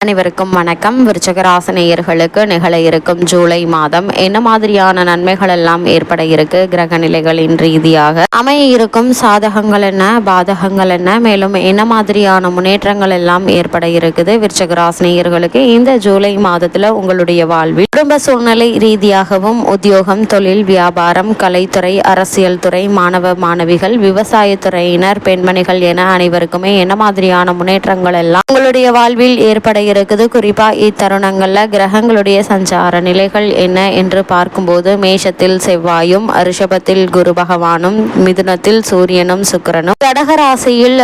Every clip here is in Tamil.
அனைவருக்கும் வணக்கம். விருச்சகராசனேயர்களுக்கு நிகழ இருக்கும் ஜூலை மாதம் என்ன மாதிரியான நன்மைகள் எல்லாம் ஏற்பட இருக்கு? கிரக நிலைகளின் ரீதியாக அமைய இருக்கும் சாதகங்கள் என்ன? பாதகங்கள் என்ன? மேலும் என்ன மாதிரியான முன்னேற்றங்கள் எல்லாம் ஏற்பட இருக்குது? விருச்சகராசனேயர்களுக்கு இந்த ஜூலை மாதத்துல உங்களுடைய வாழ்வில் குடும்ப சூழ்நிலை ரீதியாகவும் உத்தியோகம் தொழில் வியாபாரம் கலைத்துறை அரசியல் துறை மாணவ மாணவிகள் விவசாயத்துறையினர் பெண்மணிகள் என அனைவருக்குமே என்ன மாதிரியான முன்னேற்றங்கள் எல்லாம் உங்களுடைய வாழ்வில் ஏற்பட இருக்குது. குறிப்பா இத்தருணங்கள்ல கிரகங்களுடைய சஞ்சார நிலைகள் என்ன என்று பார்க்கும்போது மேஷத்தில் செவ்வாயும் ரிஷபத்தில் குரு பகவானும் மிதுனத்தில் சூரியனும் சுக்கிரனும். கடகராசியில்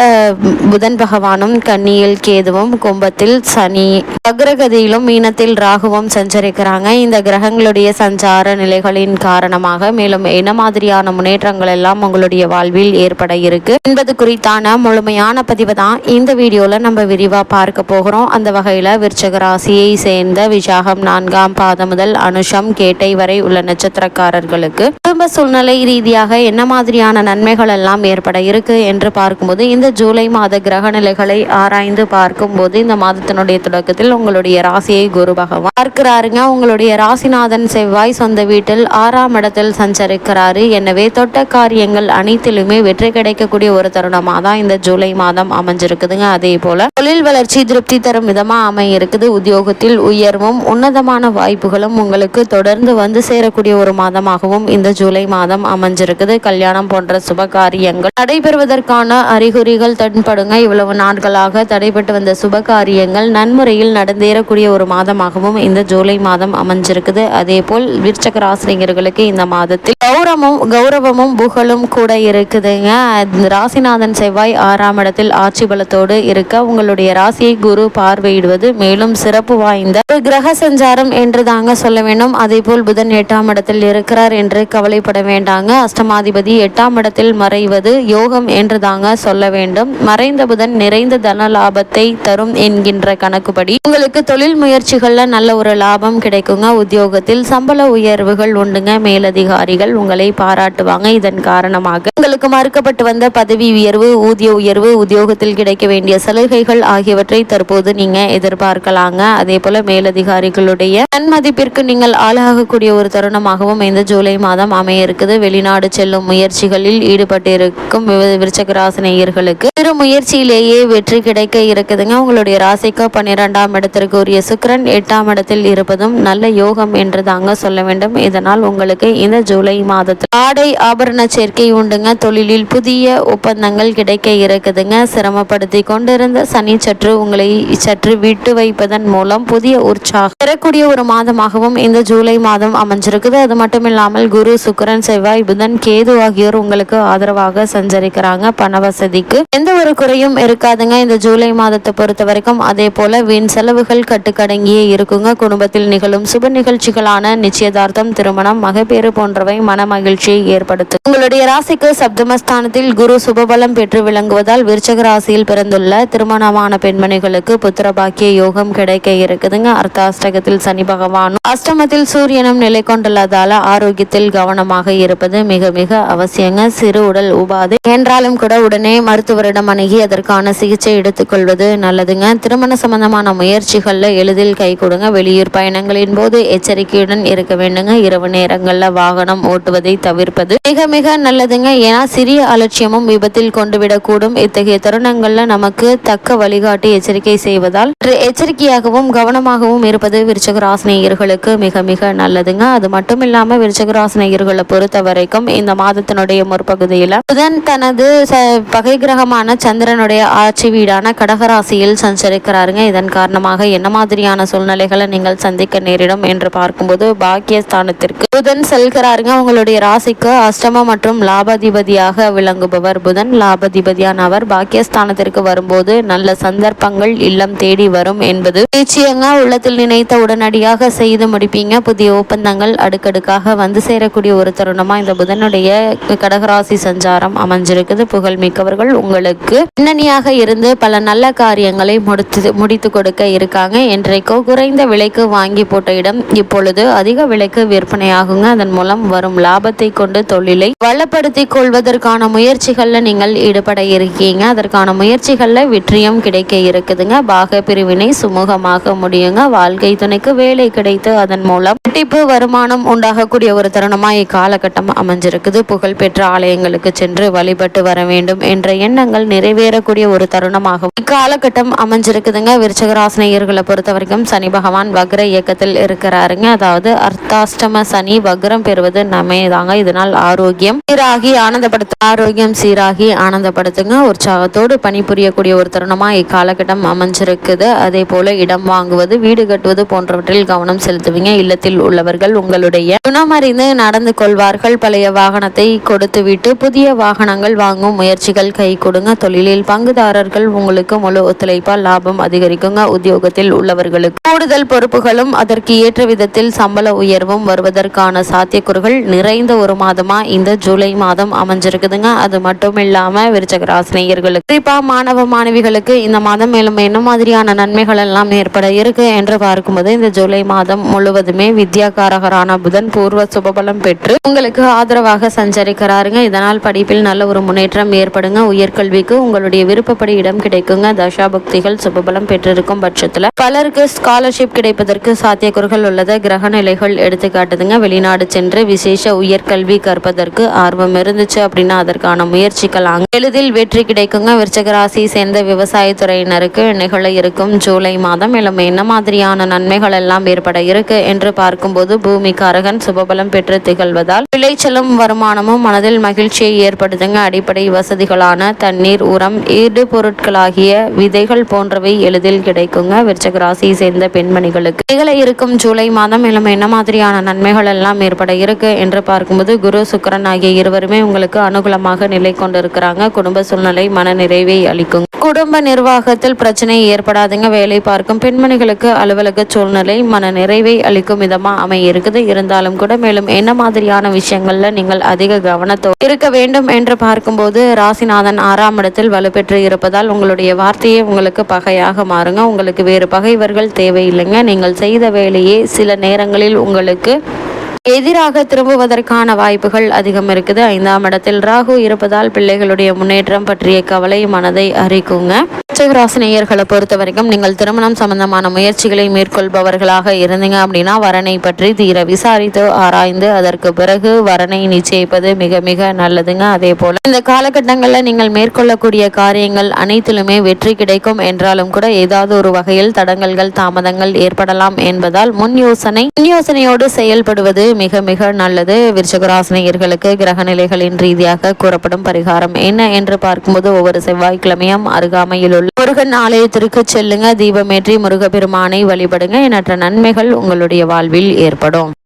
புதன் பகவானும் கன்னியில் கேதுவும் கும்பத்தில் சனி. அக்ரகதியிலும் மீனத்தில் ராகுவும் சஞ்சரிக்கிறாங்க. இந்த கிரகங்களுடைய சஞ்சார நிலைகளின் காரணமாக மேலும் என்ன மாதிரியான முன்னேற்றங்கள் எல்லாம் உங்களுடைய வாழ்வில் ஏற்பட இருக்கு என்பது குறித்தான முழுமையான பதிவு தான் இந்த வீடியோல நம்ம விரிவா பார்க்க போகிறோம். அந்த வகையில் விருச்சக ராசியை சேர்ந்த விசாகம் நான்காம் பாதம் முதல் அனுஷம் கேட்டை வரை உள்ள நட்சத்திரக்காரர்களுக்கு குடும்ப சூழ்நிலை ரீதியாக என்ன மாதிரியான நன்மைகள் எல்லாம் ஏற்பட இருக்கு என்று பார்க்கும்போது இந்த ஜூலை மாத கிரக நிலைகளை ஆராய்ந்து பார்க்கும்போது இந்த மாதத்தினுடைய தொடக்கத்தில் உங்களுடைய ராசியை குரு பகவான் பார்க்கிறாருங்க. உங்களுடைய ராசிநாதன் செவ்வாய் சொந்த வீட்டில் ஆறாம் இடத்தில் சஞ்சரிக்கிறாரு. எனவே தொட்ட காரியங்கள் அனைத்திலுமே வெற்றி கிடைக்கக்கூடிய ஒரு தருணமாக தான் இந்த ஜூலை மாதம் அமைஞ்சிருக்குதுங்க. அதே போல தொழில் வளர்ச்சி திருப்தி தரும் விதமா அமைய இருக்குது. உத்தியோகத்தில் உயர்வும் உன்னதமான வாய்ப்புகளும் உங்களுக்கு தொடர்ந்து வந்து சேரக்கூடிய ஒரு மாதமாகவும் இந்த ஜூலை மாதம் அமைஞ்சிருக்குது. கல்யாணம் போன்ற சுப காரியங்கள் நடைபெறுவதற்கான அறிகுறிகள் தென்படுங்க. இவ்வளவு நாட்களாக தடைபட்டு வந்த சுப காரியங்கள் நன்முறையில் நடந்தேறக்கூடிய ஒரு மாதமாகவும் இந்த ஜூலை மாதம் அமைஞ்சிருக்குது. அதே போல் விருச்சக ராசினியர்களுக்கு இந்த மாதத்தில் கௌரவமும் கௌரவமும் புகழும் கூட இருக்குதுங்க. ராசிநாதன் செவ்வாய் ஆறாம் இடத்தில் ஆட்சி பலத்தோடு இருக்க உங்களுடைய ராசியை குரு பார்வையிடுவது மேலும் சிறப்பு வாய்ந்த ஒரு கிரக சஞ்சாரம் என்று தாங்க சொல்ல வேண்டும். அதே போல் புதன் எட்டாம் இடத்தில் இருக்கிறார் என்று கவலைப்பட வேண்டாங்க. அஷ்டமாதிபதி எட்டாம் இடத்தில் மறைவது யோகம் என்று தாங்க சொல்ல வேண்டும். மறைந்த புதன் நிறைந்த தன லாபத்தை தரும் என்கின்ற கணக்குப்படி உங்களுக்கு தொழில் முயற்சிகள்ல நல்ல ஒரு லாபம் கிடைக்குங்க. உத்தியோகத்தில் சம்பள உயர்வுகள் உண்டுங்க. மேலதிகாரிகள் உங்களை பாராட்டுவாங்க. இதன் காரணமாக உங்களுக்கு மறுக்கப்பட்டு வந்த பதவி உயர்வு ஊதிய உயர்வு உத்தியோகத்தில் கிடைக்க வேண்டிய சலுகைகள் ஆகியவற்றை தற்போது நீங்க எதிர்பார்க்கலாங்க. அதே போல மேலதிகாரிகளுடைய தன்மதிப்பிற்கு நீங்கள் ஆளாகக்கூடிய ஒரு தருணமாகவும் இந்த ஜூலை மாதம் அமைய இருக்குது வெளிநாடு செல்லும் முயற்சிகளில் ஈடுபட்டிருக்கும் வி- விருச்சக ராசினியர்களுக்கு சிறு முயற்சியிலேயே வெற்றி கிடைக்க இருக்குதுங்க. உங்களுடைய ராசிக்கு பன்னிரெண்டாம் இடத்திற்கு உரிய சுக்கிரன் எட்டாம் இடத்தில் இருப்பதும் நல்ல யோகம் என்று தாங்க சொல்ல வேண்டும். இதனால் உங்களுக்கு இந்த ஜூலை மாதத்தில் ஆடை ஆபரண சேர்க்கை உண்டுங்க. தொழிலில் புதிய ஒப்பந்தங்கள் கிடைக்க இருக்குதுங்க. சிரமப்படுத்தி கொண்டிருந்த சனி சற்று உங்களை சற்று விட்டு வைப்பதன் மூலம் புதிய உற்சாகம் பெறக்கூடிய ஒரு மாதமாகவும் இந்த ஜூலை மாதம் அமைஞ்சிருக்குது. அது மட்டும் இல்லாமல் குரு சுக்கிரன் செவ்வாய் புதன் கேது ஆகியோர் உங்களுக்கு ஆதரவாக சஞ்சரிக்கிறாங்க பண வசதிக்கு. எந்த ஒரு குறையும் இருக்காதுங்க. இந்த ஜூலை மாதத்தை பொறுத்த வரைக்கும் அதே போல வீண் செலவுகள் கட்டுக்கடங்கியே இருக்குங்க. குடும்பத்தில் நிகழும் சுப நிகழ்ச்சிகளான நிச்சயதார்த்தம் திருமணம் மகப்பேறு போன்றவை மன மகிழ்ச்சியை ஏற்படுத்தும். உங்களுடைய ராசிக்கு சப்தமஸ்தானத்தில் குரு சுபபலம் பெற்று விளங்குவதால் விருச்சக ராசியில் பிறந்துள்ள திருமணமான பெண்மணிகளுக்கு புத்திரபாக்கி முக்கிய யோகம் கிடைக்க இருக்குதுங்க. அர்த்தாஷ்டகத்தில் சனி பகவானும் அஷ்டமத்தில் சூரியனும் நிலை கொண்டுள்ளதால ஆரோக்கியத்தில் கவனமாக இருப்பது மிக மிக அவசியங்க. சிறு உடல் உபாதை என்றாலும் கூட உடனே மருத்துவரிடம் அணுகி அதற்கான சிகிச்சை எடுத்துக்கொள்வது நல்லதுங்க. திருமண சம்பந்தமான முயற்சிகள்ல எளிதில் கை கொடுங்க. வெளியூர் பயணங்களின் போது எச்சரிக்கையுடன் இருக்க வேண்டுங்க. இரவு நேரங்கள்ல வாகனம் ஓட்டுவதை தவிர்ப்பது மிக மிக நல்லதுங்க. ஏன்னா சிறிய அலட்சியமும் விபத்தில் கொண்டுவிடக்கூடும். இத்தகைய தருணங்கள்ல நமக்கு தக்க வழிகாட்டி எச்சரிக்கை செய்வதால் சற்று எச்சரிக்கையாகவும் கவனமாகவும் இருப்பது விருச்சகராசினியர்களுக்கு மிக மிக நல்லதுங்க. அது மட்டும் இல்லாம விருச்சகராசினியர்களை பொறுத்த வரைக்கும் இந்த மாதத்தினுடைய முற்பகுதியில புதன் தனது ச- பகை கிரகமான சந்திரனுடைய ஆட்சி வீடான கடகராசியில் சஞ்சரிக்கிறாருங்க. இதன் காரணமாக என்ன மாதிரியான சூழ்நிலைகளை நீங்கள் சந்திக்க நேரிடும் என்று பார்க்கும்போது பாக்கியஸ்தானத்திற்கு புதன் செல்கிறாருங்க. உங்களுடைய ராசிக்கு அஷ்டம மற்றும் லாபாதிபதியாக விளங்குபவர் புதன். லாபாதிபதியான அவர் பாக்கியஸ்தானத்திற்கு வரும்போது நல்ல சந்தர்ப்பங்கள் இல்லம் தேடி வரும் என்பது நிச்சயங்க உள்ளத்தில் நினைத்த உடனடியாக செய்து முடிப்பீங்க. புதிய ஒப்பந்தங்கள் அடுக்கடுக்காக வந்து சேரக்கூடிய ஒரு தருணமா இந்த புதனுடைய கடகராசி சஞ்சாரம் அமைஞ்சிருக்குது. புகழ் மிக்கவர்கள் உங்களுக்கு பின்னணியாக இருந்து பல நல்ல காரியங்களை முடித்து முடித்து கொடுக்க இருக்காங்க. என்றைக்கோ குறைந்த விலைக்கு வாங்கி போட்ட இடம் இப்பொழுது அதிக விலைக்கு விற்பனையாகுங்க. அதன் மூலம் வரும் லாபத்தை கொண்டு தொழிலை வளப்படுத்திக் கொள்வதற்கான முயற்சிகள்ல நீங்கள் ஈடுபட இருக்கீங்க. அதற்கான முயற்சிகள்ல வெற்றியும் கிடைக்க இருக்குதுங்க. பாக பிரிவினை சுமூகமாக முடியுங்க. வாழ்க்கை துணைக்கு வேலை கிடைத்து அதன் மூலம் இரட்டிப்பு வருமானம் உண்டாகக்கூடிய ஒரு தருணமா இக்காலகட்டம் அமைஞ்சிருக்குது. புகழ்பெற்ற ஆலயங்களுக்கு சென்று வழிபட்டு வர வேண்டும் என்ற எண்ணங்கள் நிறைவேறக்கூடிய ஒரு தருணமாகும் இக்காலகட்டம் அமைஞ்சிருக்குதுங்க. விருச்சகராசினியர்களை பொறுத்த வரைக்கும் சனி பகவான் வக்ர இயக்கத்தில் இருக்கிறாருங்க. அதாவது அர்த்தாஷ்டம சனி வக்ரம் பெறுவது நம்மேதாங்க இதனால் ஆரோக்கியம் சீராகி ஆனந்தப்படுத்த ஆரோக்கியம் சீராகி ஆனந்தப்படுத்துங்க. உற்சாகத்தோடு பணிபுரியக்கூடிய ஒரு தருணமா இக்காலகட்டம் அமைஞ்சிருக்குது. அதே போல இடம் வாங்குவது வீடு கட்டுவது போன்றவற்றில் கவனம் செலுத்துவீங்க. இல்லத்தில் உள்ளவர்கள் உங்களுடைய குணமறிந்து நடந்து கொள்வார்கள். பழைய வாகனத்தை கொடுத்துவிட்டு புதிய வாகனங்கள் வாங்கும் முயற்சிகள் கை கொடுங்க. தொழிலில் பங்குதாரர்கள் உங்களுக்கு முழு ஒத்துழைப்பால் லாபம் அதிகரிக்குங்க. உத்தியோகத்தில் உள்ளவர்களுக்கு கூடுதல் பொறுப்புகளும் அதற்கு ஏற்ற விதத்தில் சம்பள உயர்வும் வருவதற்கான சாத்தியக்கூறுகள் நிறைந்த ஒரு மாதமா இந்த ஜூலை மாதம் அமைஞ்சிருக்குதுங்க. அது மட்டும் இல்லாம விருச்சக ராசினியர்களுக்கு குறிப்பா மாணவ மாணவிகளுக்கு இந்த மாதம் மேலும் என்ன மாதிரியான நன்மைகள் எல்லாம் ஏற்பட இருக்கு என்று பார்க்கும்போது இந்த ஜூலை மாதம் முழுவதுமே வித்யாகாரகரான புதன் பூர்வ சுபபலம் பெற்று உங்களுக்கு ஆதரவாக சஞ்சரிக்கிறாருங்க. இதனால் படிப்பில் நல்ல ஒரு முன்னேற்றம் ஏற்படுங்க. உயர்கல்விக்கு உங்களுடைய விருப்பப்படி இடம் கிடைக்குங்க. தசாபக்திகள் சுபபலம் பெற்றிருக்கும் பட்சத்துல. பலருக்கு ஸ்காலர்ஷிப் கிடைப்பதற்கு சாத்தியக்கூறுகள் உள்ளது. கிரக நிலைகள் எடுத்துக்காட்டுதுங்க வெளிநாடு சென்று விசேஷ உயர்கல்வி கற்பதற்கு ஆர்வம் இருந்துச்சு அப்படின்னா அதற்கான முயற்சிகள் எளிதில் வெற்றி கிடைக்குங்க. விருச்சக ராசியை சேர்ந்த விவசாயத்துறையினருக்கு நிகழ இருக்கும் ஜூலை மாதம் மேலும் என்ன மாதிரியான நன்மைகள் எல்லாம் ஏற்பட இருக்கு என்று பார்க்கும்போது பூமிக்காரகன் சுபபலம் பெற்று திகழ்வதால் விளைச்சலும் வருமானமும் மனதில் மகிழ்ச்சியை ஏற்படுத்துங்க. அடிப்படை வசதிகளான தண்ணீர் உரம் ஈடு பொருட்களாகிய விதைகள் போன்றவை எளிதில் கிடைக்குங்க. விருச்சக ராசியை சேர்ந்த பெண்மணிகளுக்கு. திகழ இருக்கும் ஜூலை மாதம் மேலும் என்ன மாதிரியான நன்மைகள் எல்லாம் ஏற்பட இருக்கு என்று பார்க்கும்போது குரு சுக்கரன் ஆகிய இருவருமே உங்களுக்கு அனுகூலமாக நிலை கொண்டிருக்கிறாங்க. குடும்ப சூழ்நிலை மன நிறைவை அளிக்கும் குடும்ப நிர்வாகத்தில் பிரச்சனை ஏற்படாது பார்த்தீங்க வேலை பார்க்கும் பெண்மணிகளுக்கு அலுவலக சூழ்நிலை மன நிறைவை அளிக்கும் விதமாக அமைய இருக்குது இருந்தாலும் கூட மேலும் என்ன மாதிரியான விஷயங்கள்ல நீங்கள் அதிக கவனத்தோடு இருக்க வேண்டும் என்று பார்க்கும்போது ராசிநாதன் ஆறாம் இடத்தில் வலுப்பெற்று இருப்பதால் உங்களுடைய வார்த்தையே உங்களுக்கு பகையாக மாறுங்க. உங்களுக்கு வேறு பகைவர்கள் தேவையில்லைங்க. நீங்கள் செய்த வேலையே சில நேரங்களில் உங்களுக்கு எதிராக திரும்புவதற்கான வாய்ப்புகள் அதிகம் இருக்குது. ஐந்தாம் இடத்தில் ராகு இருப்பதால் பிள்ளைகளுடைய முன்னேற்றம் பற்றிய கவலை மனதை அறிக்குங்க நேயர்களை பொறுத்த வரைக்கும் நீங்கள் திருமணம் சம்பந்தமான முயற்சிகளை மேற்கொள்பவர்களாக இருந்தீங்க அப்படின்னா வரனை பற்றி தீர விசாரித்து ஆராய்ந்து அதற்கு பிறகு வரனை நிச்சயிப்பது மிக மிக நல்லதுங்க. அதே போல இந்த காலகட்டங்களில் நீங்கள் மேற்கொள்ளக்கூடிய காரியங்கள் அனைத்திலுமே வெற்றி கிடைக்கும். என்றாலும் கூட ஏதாவது ஒரு வகையில் தடங்கல்கள் தாமதங்கள் ஏற்படலாம் என்பதால் முன் யோசனை முன் யோசனையோடு செயல்படுவது மிக மிக நல்லது. விருச்சகராசினியர்களுக்கு கிரக நிலைகளின் ரீதியாக கூறப்படும் பரிகாரம் என்ன என்று பார்க்கும்போது ஒவ்வொரு செவ்வாய்க்கிழமையும் அருகாமையில் உள்ள உள்ள முருகன் ஆலயத்திற்கு செல்லுங்க. தீபமேற்றி முருகப்பெருமானை வழிபடுங்க. எண்ணற்ற நன்மைகள் உங்களுடைய வாழ்வில் ஏற்படும்.